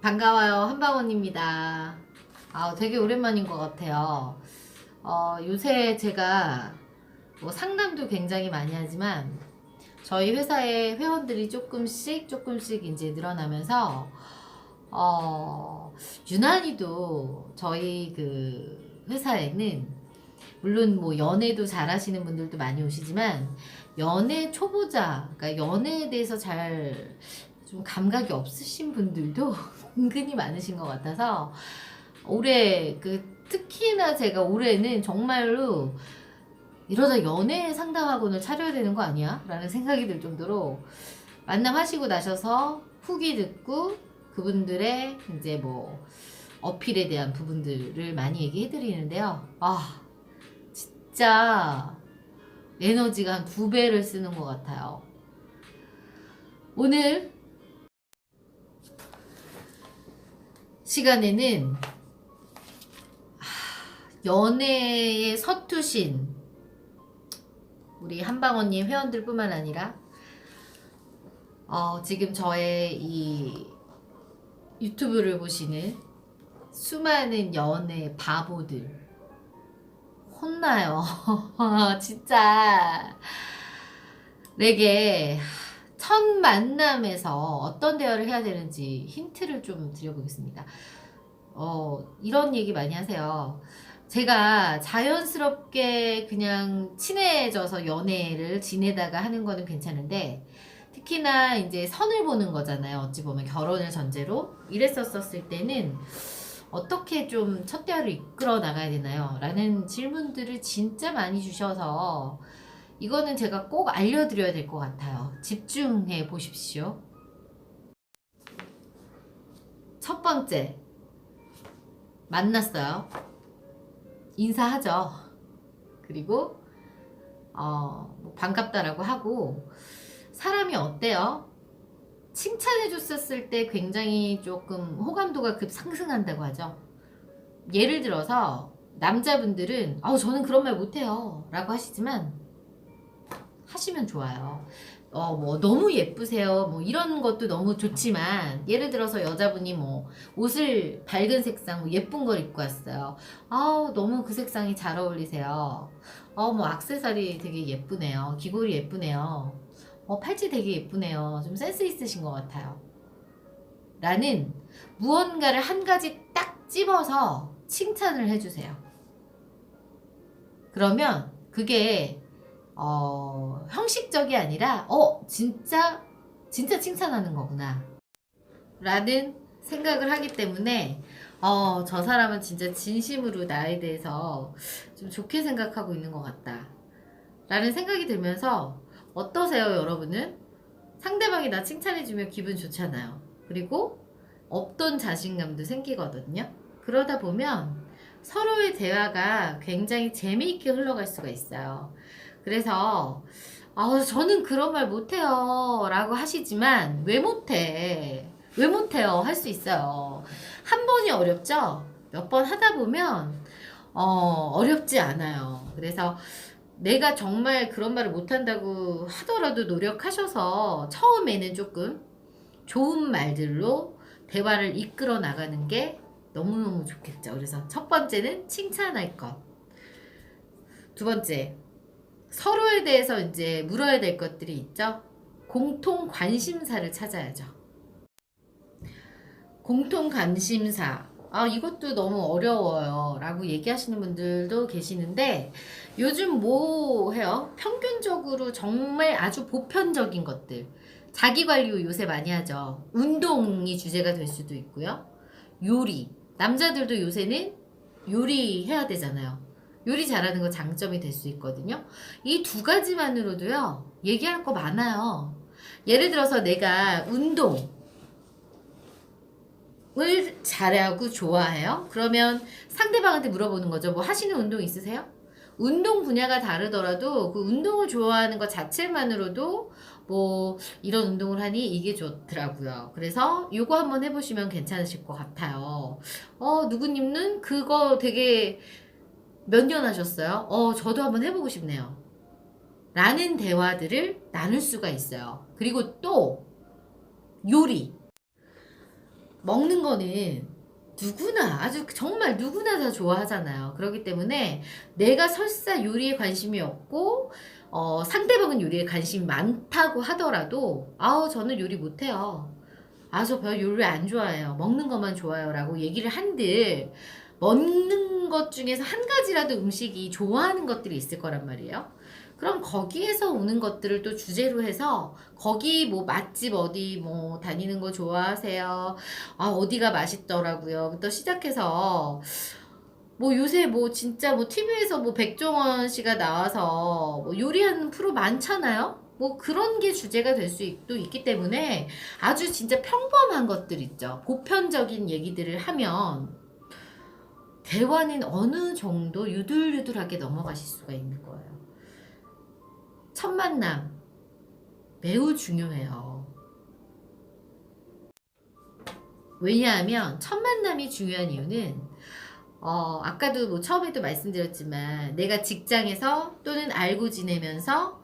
반가워요. 한방원입니다. 아, 되게 오랜만인 것 같아요. 어, 요새 제가 뭐 상담도 굉장히 많이 하지만 저희 회사의 회원들이 조금씩 조금씩 이제 늘어나면서 어, 유난히도 저희 그 회사에는 물론 뭐 연애도 잘 하시는 분들도 많이 오시지만 연애 초보자, 그러니까 연애에 대해서 잘 좀 감각이 없으신 분들도 은근히 많으신 것 같아서 올해 그 특히나 제가 올해는 정말로 이러다 연애 상담학원을 차려야 되는 거 아니야? 라는 생각이 들 정도로 만남하시고 나셔서 후기 듣고 그분들의 이제 뭐 어필에 대한 부분들을 많이 얘기해 드리는데요. 아, 진짜 에너지가 한 두 배를 쓰는 것 같아요. 오늘 시간에는 하, 연애에 서투신 우리 한방언님 회원들뿐만 아니라 어, 지금 저의 이 유튜브를 보시는 수많은 연애 바보들 혼나요. 진짜 내게 첫 만남에서 어떤 대화를 해야 되는지 힌트를 좀 드려보겠습니다. 어, 이런 얘기 많이 하세요. 제가 자연스럽게 그냥 친해져서 연애를 지내다가 하는 거는 괜찮은데, 특히나 이제 선을 보는 거잖아요. 어찌 보면 결혼을 전제로. 이랬었을 때는 어떻게 좀 첫 대화를 이끌어 나가야 되나요? 라는 질문들을 진짜 많이 주셔서 이거는 제가 꼭 알려드려야 될 것 같아요. 집중해 보십시오. 첫 번째, 만났어요. 인사하죠. 그리고, 어, 뭐 반갑다라고 하고, 사람이 어때요? 칭찬해 줬었을 때 굉장히 조금 호감도가 급 상승한다고 하죠. 예를 들어서, 남자분들은, 아우, 저는 그런 말 못해요. 라고 하시지만, 하시면 좋아요. 어, 뭐, 너무 예쁘세요. 뭐, 이런 것도 너무 좋지만, 예를 들어서 여자분이 뭐, 옷을 밝은 색상, 뭐 예쁜 걸 입고 왔어요. 아우, 너무 그 색상이 잘 어울리세요. 어, 뭐, 악세사리 되게 예쁘네요. 귀걸이 예쁘네요. 어, 팔찌 되게 예쁘네요. 좀 센스 있으신 것 같아요. 라는 무언가를 한 가지 딱 집어서 칭찬을 해주세요. 그러면 그게 어, 형식적이 아니라, 어, 진짜, 진짜 칭찬하는 거구나. 라는 생각을 하기 때문에, 어, 저 사람은 진짜 진심으로 나에 대해서 좀 좋게 생각하고 있는 것 같다. 라는 생각이 들면서, 어떠세요, 여러분은? 상대방이 나 칭찬해주면 기분 좋잖아요. 그리고 없던 자신감도 생기거든요. 그러다 보면 서로의 대화가 굉장히 재미있게 흘러갈 수가 있어요. 그래서 아 저는 그런 말 못해요 라고 하시지만 왜 못해? 왜 못해요? 할 수 있어요. 한 번이 어렵죠? 몇 번 하다 보면 어 어렵지 않아요. 그래서 내가 정말 그런 말을 못한다고 하더라도 노력하셔서 처음에는 조금 좋은 말들로 대화를 이끌어 나가는 게 너무너무 좋겠죠. 그래서 첫 번째는 칭찬할 것 두 번째 서로에 대해서 이제 물어야 될 것들이 있죠. 공통 관심사를 찾아야죠. 공통 관심사. 아, 이것도 너무 어려워요. 라고 얘기하시는 분들도 계시는데, 요즘 뭐 해요? 평균적으로 정말 아주 보편적인 것들. 자기 관리 요새 많이 하죠. 운동이 주제가 될 수도 있고요. 요리. 남자들도 요새는 요리해야 되잖아요. 요리 잘하는 거 장점이 될 수 있거든요. 이 두 가지만으로도요, 얘기할 거 많아요. 예를 들어서 내가 운동 을 잘하고 좋아해요? 그러면 상대방한테 물어보는 거죠. 뭐 하시는 운동 있으세요? 운동 분야가 다르더라도 그 운동을 좋아하는 것 자체만으로도 뭐 이런 운동을 하니 이게 좋더라고요. 그래서 요거 한번 해보시면 괜찮으실 것 같아요. 어, 누구님은 그거 되게 몇 년 하셨어요? 어, 저도 한번 해보고 싶네요. 라는 대화들을 나눌 수가 있어요. 그리고 또 요리. 먹는 거는 누구나 아주 정말 누구나 다 좋아하잖아요. 그렇기 때문에 내가 설사 요리에 관심이 없고 어, 상대방은 요리에 관심이 많다고 하더라도 아우 저는 요리 못해요. 아 저 별 요리 안 좋아해요. 먹는 것만 좋아요라고 얘기를 한들 먹는 것 중에서 한 가지라도 음식이 좋아하는 것들이 있을 거란 말이에요. 그럼 거기에서 오는 것들을 또 주제로 해서 거기 뭐 맛집 어디 뭐 다니는 거 좋아하세요? 아 어디가 맛있더라고요. 또 시작해서 뭐 요새 뭐 진짜 뭐 TV에서 뭐 백종원 씨가 나와서 뭐 요리하는 프로 많잖아요. 뭐 그런 게 주제가 될 수도 있기 때문에 아주 진짜 평범한 것들 있죠. 보편적인 얘기들을 하면 대화는 어느 정도 유들유들하게 넘어가실 수가 있는 거예요. 첫 만남 매우 중요해요. 왜냐하면 첫 만남이 중요한 이유는 어, 아까도 뭐 처음에도 말씀드렸지만 내가 직장에서 또는 알고 지내면서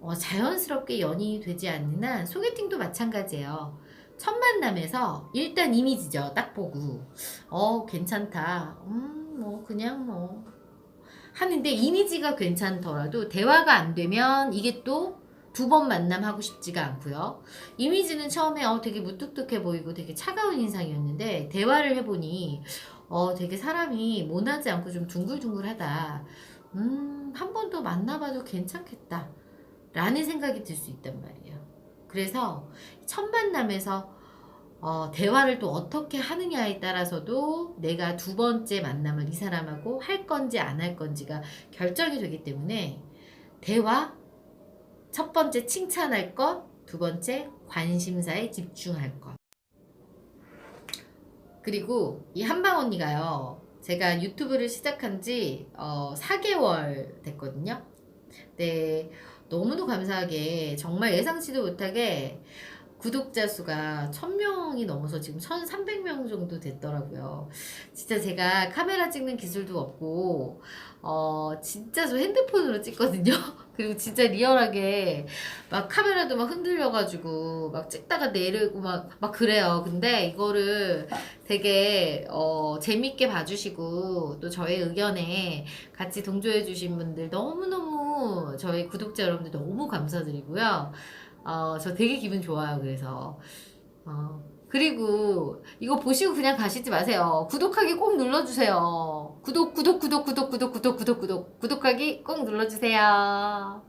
어, 자연스럽게 연인이 되지 않는 한 소개팅도 마찬가지예요. 첫 만남에서 일단 이미지죠. 딱 보고 어 괜찮다. 음 뭐 그냥 뭐 하는데 이미지가 괜찮더라도 대화가 안 되면 이게 또 두 번 만남하고 싶지가 않고요. 이미지는 처음에 어 되게 무뚝뚝해 보이고 되게 차가운 인상이었는데 대화를 해보니 어 되게 사람이 모나지 않고 좀 둥글둥글하다. 음, 한 번 더 만나봐도 괜찮겠다. 라는 생각이 들 수 있단 말이에요. 그래서 첫 만남에서 어, 대화를 또 어떻게 하느냐에 따라서도 내가 두 번째 만남을 이 사람하고 할 건지 안 할 건지가 결정이 되기 때문에 대화 첫 번째 칭찬할 것, 두 번째 관심사에 집중할 것. 그리고 이 한방 언니가요. 제가 유튜브를 시작한 지 어, 4개월 됐거든요. 네. 너무도 감사하게 정말 예상치도 못하게 구독자 수가 1000명이 넘어서 지금 1300명 정도 됐더라고요. 진짜 제가 카메라 찍는 기술도 없고, 어, 진짜 저 핸드폰으로 찍거든요. 그리고 진짜 리얼하게 막 카메라도 막 흔들려가지고 막 찍다가 내리고 막, 막 그래요. 근데 이거를 되게, 어, 재밌게 봐주시고 또 저의 의견에 같이 동조해주신 분들 너무 저희 구독자 여러분들 너무 감사드리고요. 어, 저 되게 기분 좋아요. 그래서 어, 그리고 이거 보시고 그냥 가시지 마세요. 구독하기 꼭 눌러주세요. 구독, 구독, 구독, 구독, 구독, 구독, 구독, 구독, 구독하기 꼭 눌러주세요.